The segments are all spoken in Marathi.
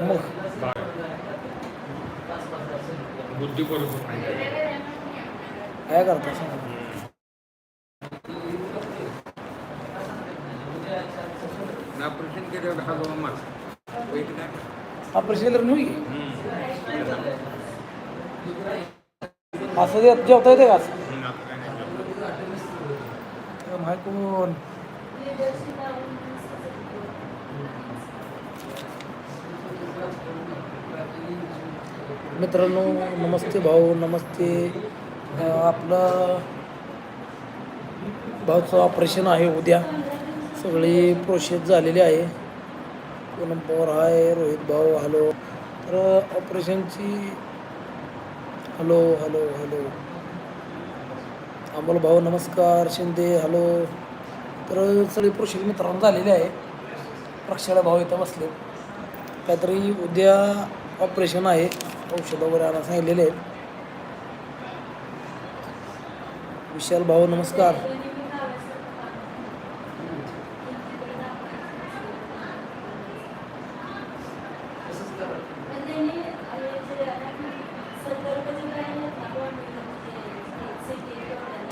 मग. बरोबर नाही काय करता ऑपरेशन केल्यावर हा बाबा माझा वेट नाही? ऑपरेशन तर नाही हम्म. असं देत जेवता येते का असं. माहिती कोण? मित्रांनो नमस्ते भाऊ नमस्ते. आपलं भाऊचं ऑपरेशन आहे उद्या. सगळी प्रोसेस झालेली आहे. पूनम पवार आहे रोहित भाऊ हॅलो. तर ऑपरेशनची हॅलो हॅलो हॅलो. अमोल भाऊ नमस्कार. शिंदे हॅलो. तर सगळी प्रोसेस मित्रांनो झालेली आहे. प्रक्षाला भाऊ इथं बसले काहीतरी उद्या ऑपरेशन आहे. औषध वगैरे आणा सांगितलेले आहेत. विशाल भाऊ नमस्कार.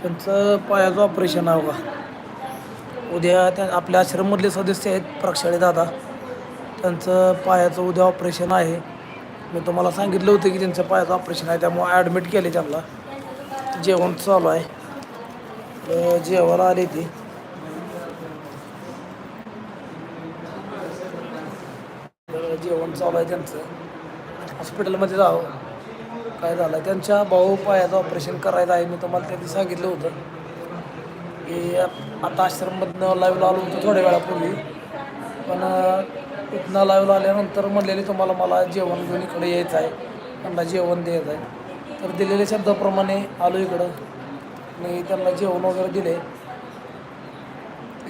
त्यांचं पायाचं ऑपरेशन आहे का उद्या त्या आपल्या आश्रममधले सदस्य आहेत प्रक्षाळे दादा. त्यांचं पायाचं उद्या ऑपरेशन आहे. मी तुम्हाला सांगितलं होतं की त्यांचं पायाचं ऑपरेशन आहे त्यामुळे ॲडमिट केले त्यांना. जेवण चालू आहे. जेवण जेवायला आले ती. जेवण चालू आहे त्यांचं. हॉस्पिटलमध्ये जावं. काय झालं त्यांच्या भाऊ पायाचं ऑपरेशन करायचं आहे मी तुम्हाला त्यांनी सांगितलं होतं. की आता आश्रममधनं लाईव्हला आलो होतो थोड्या वेळापूर्वी. पण इथनं लाईव्हला आल्यानंतर म्हणलेले तुम्हाला मला जेवण घेऊन इकडे यायचं आहे. त्यांना जेवण द्यायचं आहे. तर दिलेल्या शब्दाप्रमाणे आलो इकडं. मी त्यांना जेवण वगैरे दिले.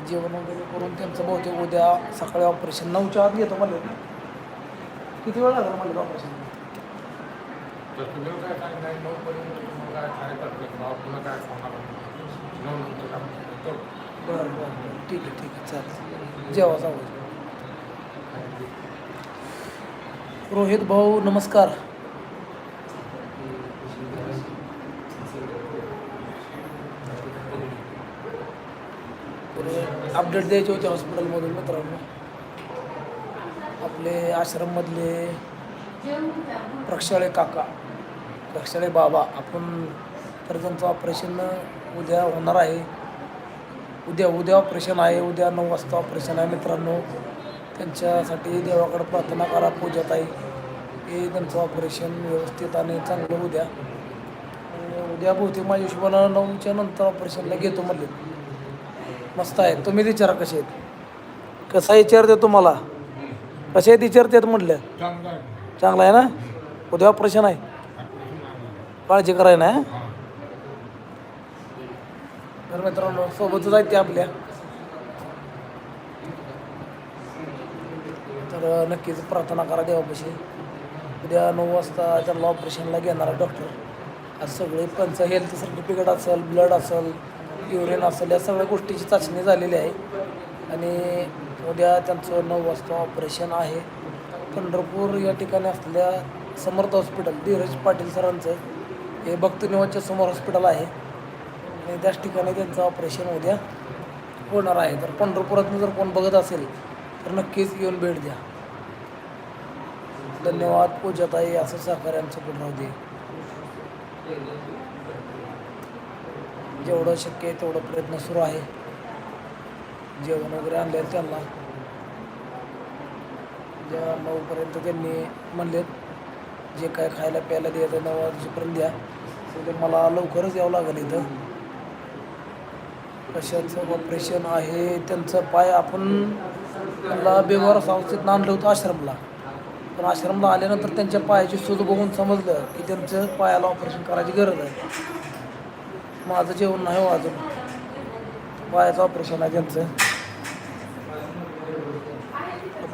जेवण वगैरे करून त्यांचं बहुतेक उद्या सकाळी ऑपरेशन नऊच्या आत घेतो म्हणले. किती वेळ लागला म्हणले ऑपरेशन बरं बरं ठीक आहे ठीक आहे. चालेल. जेवा जाऊ रोहित भाऊ नमस्कार. अपडेट द्यायचे होते हॉस्पिटलमधून मित्रांनो. आपले आश्रममधले प्रक्षाळे काका प्रक्षाळे बाबा आपण तर त्यांचं ऑपरेशन उद्या होणार आहे. उद्या उद्या ऑपरेशन आहे उद्या नऊ वाजता ऑपरेशन आहे मित्रांनो. त्यांच्यासाठी देवाकडे प्रार्थना करा पूजत आहे हे त्यांचं ऑपरेशन व्यवस्थित आणि चांगलं उद्या उद्या बहुतेक माझ्या हिशोबानं नऊच्या नंतर ऑपरेशनला घेतो म्हणले. मस्त आहे. तुम्ही विचारा कसे आहेत. कसा विचारते तुम्हाला? कसे आहेत विचारतात म्हटलं? चांगलं आहे. ना? उद्या ऑपरेशन आहे. काळजी करायला ना तर मित्रांनो सोबतच आहेत ते आपल्या. तर नक्कीच प्रार्थना करा देवापाशी. उद्या नऊ वाजता त्यांना ऑपरेशनला घेणार डॉक्टर आज सगळे पंच हेल्थ सर्टिफिकेट असेल ब्लड असेल युरिन असेल या सगळ्या गोष्टीची चाचणी झालेली आहे. आणि उद्या त्यांचं नऊ वाजता ऑपरेशन आहे. पंढरपूर या ठिकाणी असलेल्या समर्थ हॉस्पिटल धीरज पाटील सरांचं हे भक्तनिवाच्या समोर हॉस्पिटल आहे. आणि त्याच ठिकाणी त्यांचं ऑपरेशन उद्या होणार आहे. तर पंढरपुरातून जर कोण बघत असेल तर नक्कीच येऊन भेट द्या. धन्यवाद पूजाताई असं सहकार्यांचं पुढे राहू दे. जेवढं शक्य आहे तेवढं प्रयत्न सुरू आहे. जेवण वगैरे आणले त्यांना. ज्या नऊपर्यंत त्यांनी म्हणले जे काय खायला प्यायला द्यायचं नऊ वाजेपर्यंत द्या. ते मला लवकरच यावं लागेल इथं. कशाचं ऑपरेशन आहे त्यांचं पाय आपण त्यांना बेवार संस्थेत आणलं होतं आश्रमला. पण आश्रमला आल्यानंतर त्यांच्या पायाची सूज बघून समजलं की त्यांचं पायाला ऑपरेशन करायची गरज आहे. माझं जेवण नाही हो अजून. पायाचं ऑपरेशन आहे त्यांचं.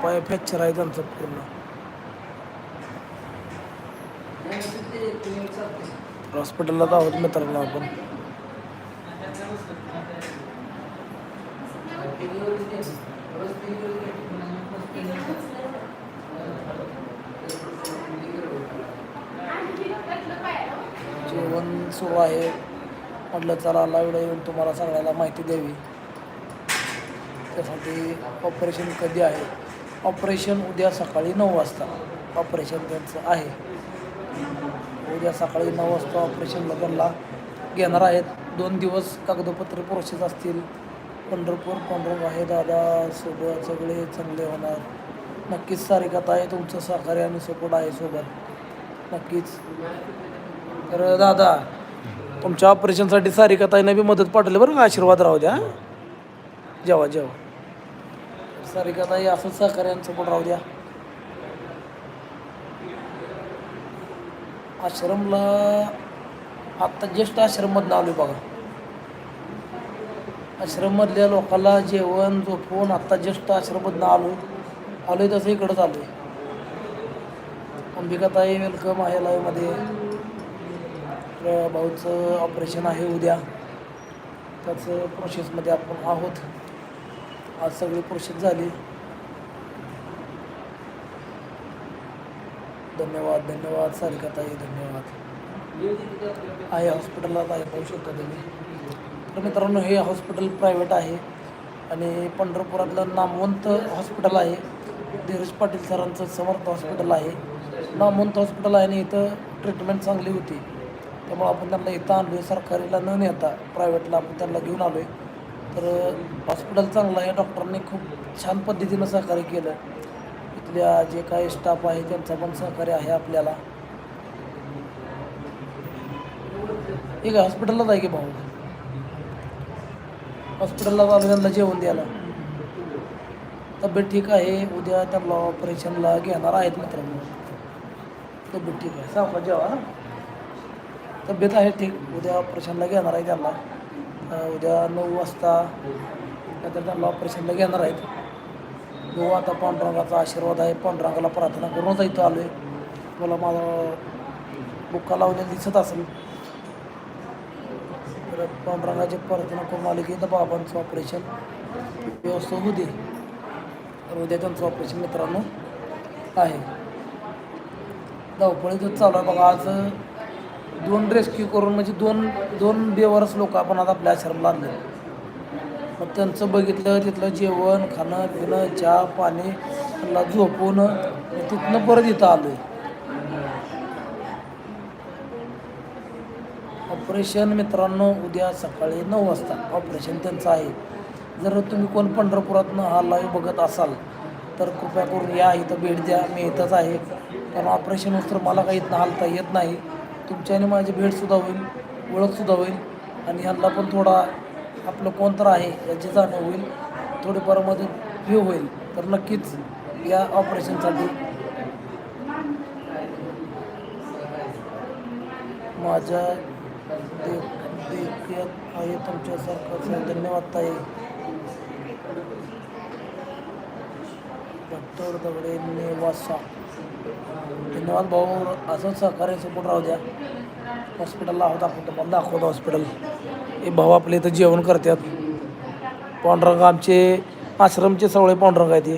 पाय फ्रॅक्चर आहे त्यांचं पूर्ण. हॉस्पिटलला आहोत मित्रांना आपण. जेवण सुरू आहे. म्हटलं चला लाईव्ह येऊन तुम्हाला सगळ्याला माहिती द्यावी. त्यासाठी ऑपरेशन कधी आहे? ऑपरेशन उद्या सकाळी नऊ वाजता. ऑपरेशन त्यांचं आहे. उद्या सकाळी नऊ वाजता ऑपरेशनला लगनला घेणार आहेत. दोन दिवस कागदपत्र प्रोसेस असतील. पंढरपूर पंढरपूर आहे दादा. सोबत सगळे चांगले होणार. नक्कीच सारिकात आहे तुमचं सहकार्य आणि सपोर्ट आहे सोबत. नक्कीच. तर दादा तुमच्या ऑपरेशनसाठी सारिकाताईनं बी मदत पाठवली बरं का? आशीर्वाद राहू द्या जेव्हा जेवा सारी सारिकाताई असंच सहकार्यांचं पण राहू द्या. आश्रमला आत्ता ज्येष्ठ आश्रममधनं आलो बघा. आश्रममधल्या लोकांना जेवण झोपवून आत्ता ज्येष्ठ आश्रममधनं आलो. आलोय तसं इकडंच आलोय. अंबिकाताई वेलकम आहे लाईव्हमध्ये भाऊचं ऑपरेशन आहे उद्या. त्याचं प्रोसेसमध्ये आपण आहोत. आज सगळी प्रोसेस झाली. धन्यवाद धन्यवाद सारिकाताई धन्यवाद. आहे हॉस्पिटलला आहे पाहू शकता तुम्ही. तर मित्रांनो हे हॉस्पिटल प्रायव्हेट आहे. आणि पंढरपुरातलं नामवंत हॉस्पिटल आहे. धीरज पाटील सरांचं समर्थ हॉस्पिटल आहे. नामवंत हॉस्पिटल आहे आणि इथं ट्रीटमेंट चांगली होती. त्यामुळं आपण त्यांना इथं आणलो आहे सरकारीला न नेता प्रायव्हेटला आपण त्यांना घेऊन आलो आहे तर हॉस्पिटल चांगलं आहे. डॉक्टरांनी खूप छान पद्धतीनं सहकार्य केलं. इथल्या जे काही स्टाफ आहे त्यांचा पण सहकार्य आहे आपल्याला. ठीक आहे हॉस्पिटललाच आहे की भाऊ? हॉस्पिटलला चालू त्यांना जेवण द्यायला. तब्येत ठीक आहे. उद्या त्यांना ऑपरेशनला घेणार आहेत मित्रांनो. तब्येत ठीक आहे सांगा जेवा तब्येत आहे ठीक. उद्या ऑपरेशनला घेणार आहे त्यांना. उद्या नऊ वाजता नंतर त्यांना ऑपरेशनला घेणार आहेत. बघू आता पांडुरंगाचा आशीर्वाद आहे. पांडुरंगाला प्रार्थना करूनच इथं आलो आहे मला माझा बुक्का लावलेला दिसत असेल. तर पांडुरंगाची प्रार्थना करून आली की इथं बाबांचं ऑपरेशन व्यवस्था होऊ दे. तर उद्या त्यांचं ऑपरेशन मित्रांनो आहे. धावपळीतच चालू आहे बघा. आज दोन रेस्क्यू करून म्हणजे दोन दोन बेवारस लोक आपण आता आपल्या आश्रमला आणले. मग त्यांचं बघितलं तिथलं जेवण खाणं पिणं चहा पाणी त्यांना झोपवणं तिथनं परत इथं आलो आहे ऑपरेशन मित्रांनो उद्या सकाळी नऊ वाजता ऑपरेशन त्यांचं आहे. जर तुम्ही कोण पंढरपुरातनं हा लाईव्ह बघत असाल तर कृपया करून या इथं भेट द्या. मी इथंच आहे. कारण ऑपरेशन तर मला काही इथनं हालता येत नाही. तुमच्याने माझी भेटसुद्धा होईल ओळखसुद्धा होईल आणि ह्यांना पण थोडा आपलं कोण तर आहे याची जाणीव होईल थोडीफार मदत हे होईल. तर नक्कीच या ऑपरेशनसाठी माझ्या देख देखत आहे. तुमच्यासारखं धन्यवाद ताई. डॉक्टर दगडे नेवासा. धन्यवाद भाऊ. असंच सहकार्य सपोर्ट राहू द्या. हॉस्पिटलला आहोत आपण. तुम्हाला दाखवतो हॉस्पिटल हे भाऊ आपले इथं जेवण करतात. पांडुरंग आमचे आश्रमचे सवळे पांडुरंग आहेत हे.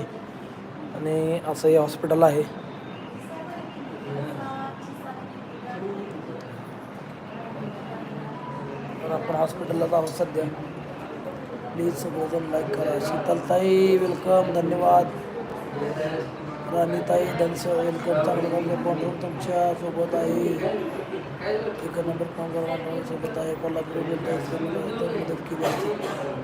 आणि असं हे हॉस्पिटल आहे. तर आपण हॉस्पिटलला आहोत सध्या. प्लीज सगळेजण लाईक करा. शीतलताई वेलकम धन्यवाद. राणीताई धनस वेलकम चांगलं चांगलं पांढरून तुमच्यासोबत आहे. एक नंबर कामगार आहे. कोल्हापूर मदत केली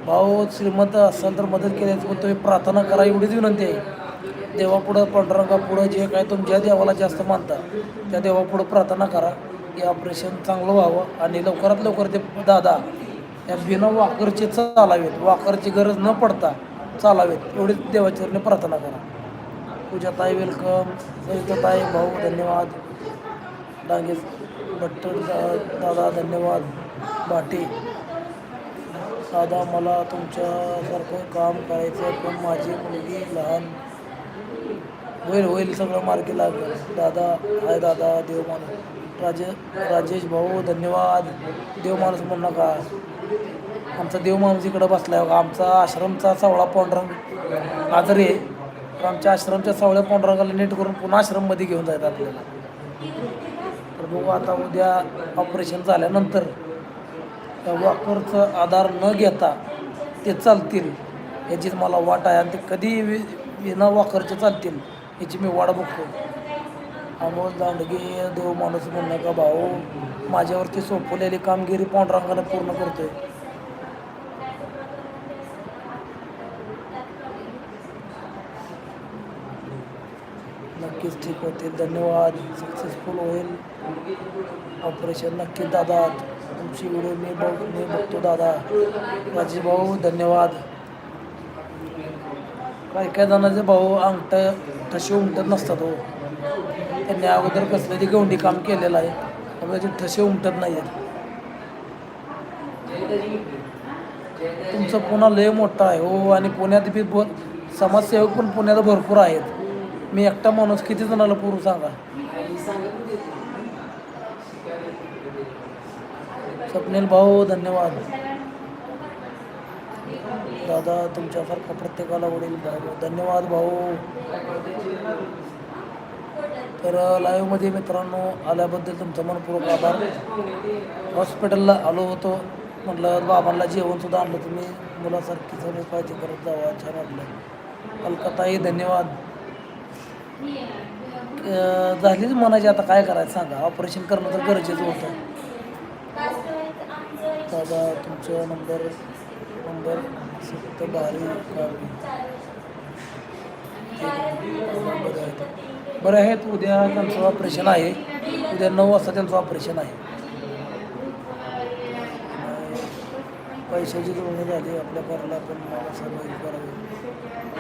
भाऊ श्रीमंत असाल तर मदत केल्याची पण तुम्ही प्रार्थना करा एवढीच विनंती आहे. देवापुढं पांडुरंगापुढं जे काय तुमच्या देवाला जास्त मानतात त्या देवापुढं प्रार्थना करा. की ऑपरेशन चांगलं व्हावं आणि लवकरात लवकर ते दादा या बिना वाकरचे चालावेत. वाकरची गरज न पडता चालावेत. एवढीच देवाचरणी प्रार्थना करा. पूजाताई वेलकम सविताताई भाऊ धन्यवाद. डांगे भट्ट दा- दादा धन्यवाद. भाटे. दादा मला तुमच्यासारखं काम करायचं आहे, पण माझी मुलगी लहान. होईल होईल सगळं मार्गी लागेल. दादा हाय दादा देव माणूस. राजे राजेश भाऊ धन्यवाद. देव माणूस म्हणू नका. आमचा देव माणूस इकडं बसला आमचा आश्रमचा सावळा पांडुरंग आजरे. आहे तर आमच्या आश्रमच्या सावळ्या पांडुरंगाला नीट करून पुन्हा आश्रममध्ये घेऊन जायचं आपल्याला. तर बघू आता उद्या ऑपरेशन झाल्यानंतर त्या वॉकरचं आधार न घेता ते चालतील याचीच मला वाट आहे. आणि ते कधी वि विना वॉकरचे चालतील याची मी वाट बघतो अमोल दांडगे देव माणूस म्हणू नका भाऊ. माझ्यावरती सोपवलेली कामगिरी पांडुरंगाने पूर्ण करतोय. नक्कीच ठीक होतील धन्यवाद. सक्सेसफुल होईल. ऑपरेशन नक्की दादा. तुमची व्हिडिओ मी बघ मी बघतो दादा. राजेश भाऊ धन्यवाद. काय काय जणांचे भाऊ अंगठ ठसे उमटत नसतात हो. त्यांनी अगोदर कसलं ते गवंडी काम केलेलं आहे. त्यामुळे ते ठसे उमटत नाही आहेत तुमचं पुन्हा लय मोठं आहे हो. आणि पुण्यात बी ब समाजसेवक पण पुण्यात भरपूर आहेत. मी एकटा माणूस किती जणाला पुरू सांगा? स्वप्नील भाऊ धन्यवाद. दादा तुमच्यासारखा प्रत्येकाला वडील भाऊ धन्यवाद भाऊ. तर लाईव्हमध्ये मित्रांनो आल्याबद्दल तुमचा मनपूर्वक आभार. हॉस्पिटलला आलो होतो. म्हटलं बाबांना जेवणसुद्धा आणलं तुम्ही. मुलासारखी सर्व काळजी करत जावा छान वाटलं. कलकत्ताही धन्यवाद. झालीच म्हणायची आता काय करायचं सांगा? ऑपरेशन करणं तर गरजेचं होतं. दादा तुमचा नंबर नंबर सत्य भारी बरं आहेत बरं आहेत उद्या त्यांचं ऑपरेशन आहे. उद्या नऊ वाजता त्यांचं ऑपरेशन आहे. पैशाची जोडणी झाली आपल्या घराला पण मला सहभागी करावे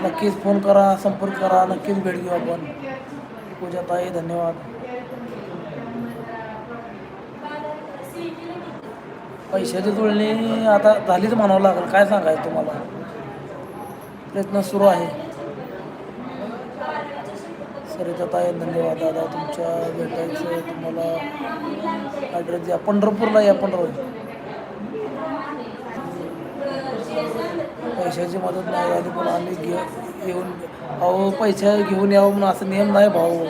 नक्कीच फोन करा संपर्क करा नक्कीच भेट घेऊ आपण. पूजा ताई धन्यवाद. पैशाची जुळणी आता झालीच म्हणावं लागेल. काय सांगायचं तुम्हाला? प्रयत्न सुरू आहे. सरिता ताई धन्यवाद. दादा तुमच्या भेटायचं तुम्हाला ॲड्रेस द्या. पंढरपूरला या पंढरपूर. पैशाची मदत नाही झाली पण आम्ही घे येऊन अहो पैसे घेऊन यावं म्हणून असं नियम नाही भाऊ.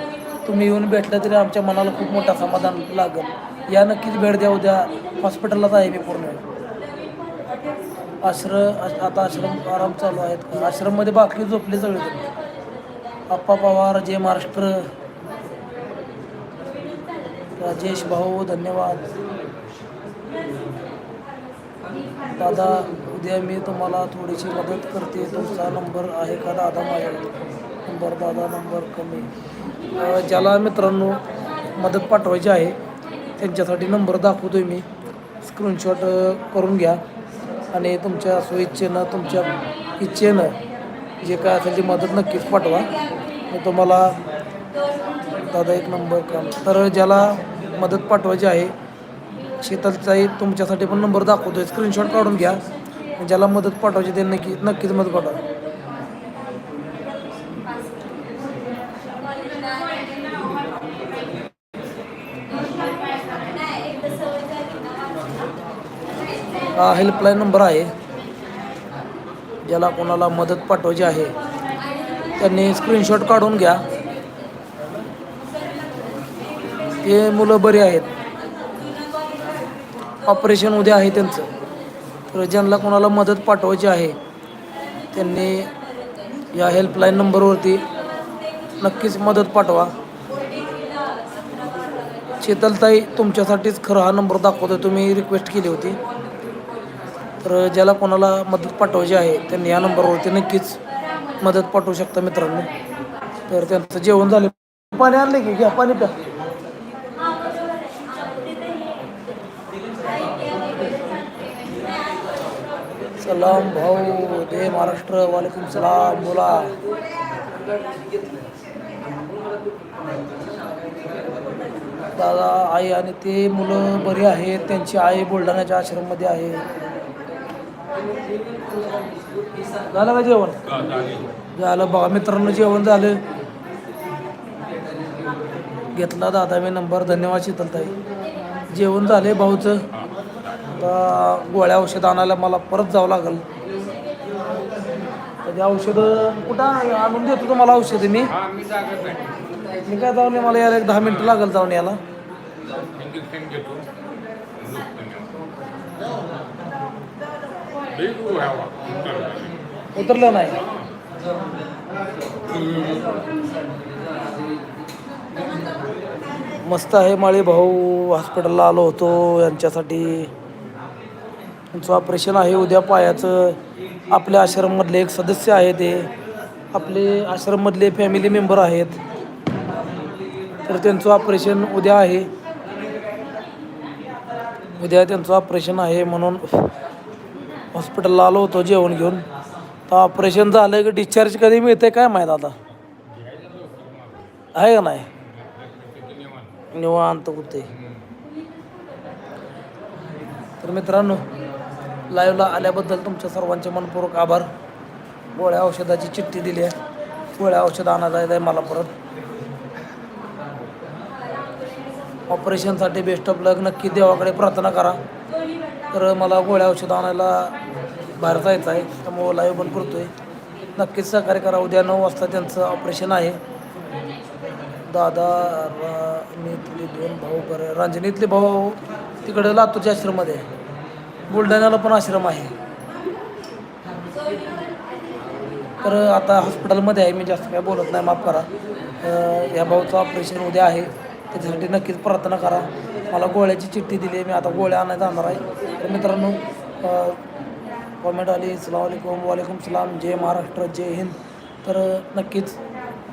तुम्ही येऊन भेटलं तरी आमच्या मनाला खूप मोठा समाधान लागेल. या नक्कीच भेट द्या उद्या हॉस्पिटललाच आहे मी पूर्ण. आश्रम आता आश्रम आराम चालू आहेत. आश्रममध्ये बाकी झोपले सगळे आप्पा पवार जय महाराष्ट्र. राजेश भाऊ धन्यवाद. दादा उद्या मी तुम्हाला थोडीशी मदत करते. तुमचा नंबर आहे का? दादा माझ्याकडे नंबर दादा नंबर कमी. ज्याला मित्रांनो मदत पाठवायची आहे त्यांच्यासाठी नंबर दाखवतोय मी. स्क्रीनशॉट करून घ्या. आणि तुमच्या स्वइच्छेनं तुमच्या इच्छेनं जे काय असेल ती मदत नक्कीच पाठवा. मी तुम्हाला दादा एक नंबर काम तर ज्याला मदत पाठवायची आहे शीतलचाही तुमच्यासाठी पण नंबर दाखवतोय. स्क्रीनशॉट काढून घ्या. ज्याला मदत पाठवायची ते नक्की नक्कीच मदत पाठवा. हा हेल्पलाईन नंबर आहे. ज्याला कोणाला मदत पाठवायची आहे. त्यांनी स्क्रीनशॉट काढून घ्या. ते मुलं बरी आहेत. ऑपरेशन उद्या आहे त्यांचं. तर ज्यांना कोणाला मदत पाठवायची आहे त्यांनी या हेल्पलाईन नंबरवरती नक्कीच मदत पाठवा. शीतलताई तुमच्यासाठीच खरं हा नंबर दाखवतो तुम्ही रिक्वेस्ट केली होती. तर ज्याला कोणाला मदत पाठवायची आहे त्यांनी या नंबरवरती नक्कीच मदत पाठवू शकता मित्रांनो. तर त्यांचं जेवण झाले. पाणी आणले की घ्या पाणी प्या. सलाम भाऊ दे महाराष्ट्र वालेकुम सलाम बोला. दादा आई आणि ते मुलं बरी आहेत त्यांची आई बुलढाण्याच्या आश्रममध्ये आहे. झालं का जेवण? झालं बघा मित्रांनो जेवण झालं. घेतला दादा मी नंबर धन्यवाद शीतलताई. जेवण झाले भाऊचं? आता गोळ्या औषध आणायला मला परत जावं लागेल. तर ते औषधं कुठं आणून देतो तुम्हाला औषधं मी. हा मी जागा भेटतो मी काय जाऊन ये, मला यायला एक दहा मिनटं लागेल जाऊन याला इंजेक्शन घेतो झोपतो मी. लई गोळ्या वाटतात. उतरलं नाही. मस्त आहे माळी भाऊ. हॉस्पिटलला आलो होतो. यांच्यासाठी त्यांचं ऑपरेशन आहे. उद्या पायाचं आपल्या आश्रममधले एक सदस्य आहे ते. आपले आश्रममधले फॅमिली मेंबर आहेत. तर त्यांचं ऑपरेशन उद्या आहे. उद्या त्यांचं ऑपरेशन आहे म्हणून हॉस्पिटलला आलो होतो जेवण घेऊन. तर ऑपरेशन झालं की डिस्चार्ज कधी मिळते काय माहीत आता? आहे का नाही? निवांत होते. तर मित्रांनो लाईव्हला आल्याबद्दल तुमच्या सर्वांचे मनपूर्वक आभार. गोळ्या औषधाची चिठ्ठी दिली आहे. गोळ्या औषध आणायला आहे मला परत. ऑपरेशनसाठी बेस्ट ऑफ लक नक्की देवाकडे प्रार्थना करा. तर मला गोळ्या औषध आणायला बाहेर जायचं आहे त्यामुळं लाईव्ह बंद आहे नक्कीच सहकार्य करा. उद्या नऊ वाजता त्यांचं ऑपरेशन आहे. दादा राणीतले दोन भाऊ बरं. रांजणीतले भाऊ तिकडे लातूरच्या आश्रममध्ये आहे. बुलढाण्याला पण आश्रम आहे. तर आता हॉस्पिटलमध्ये आहे मी जास्त काय बोलत नाही माफ करा. या भाऊचं ऑपरेशन उद्या आहे त्याच्यासाठी नक्कीच प्रार्थना करा. मला गोळ्याची चिठ्ठी दिली आहे मी आता गोळ्या आणायला जाणार आहे. तर मित्रांनो कॉमेंट आली सलाम वालेकुम वालेकुम सलाम जय महाराष्ट्र जय हिंद. तर नक्कीच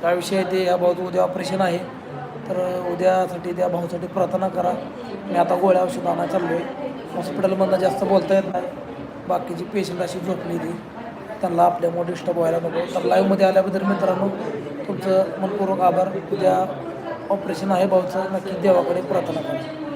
काय विषय आहे ते या भाऊचं उद्या ऑपरेशन आहे. तर उद्यासाठी त्या भाऊसाठी प्रार्थना करा. मी आता गोळ्या औषध आणायला चाललो आहे हॉस्पिटलमधनं जास्त बोलता येत नाही. बाकीची पेशंट अशी झोपली ती त्यांना आपल्यामुळे डिस्टर्ब व्हायला नको. तर लाईव्हमध्ये आल्याबद्दल मित्रांनो तुमचं मनपूर्वक आभार. उद्या ऑपरेशन आहे भाऊचं. नक्की देवाकडे प्रार्थना करा.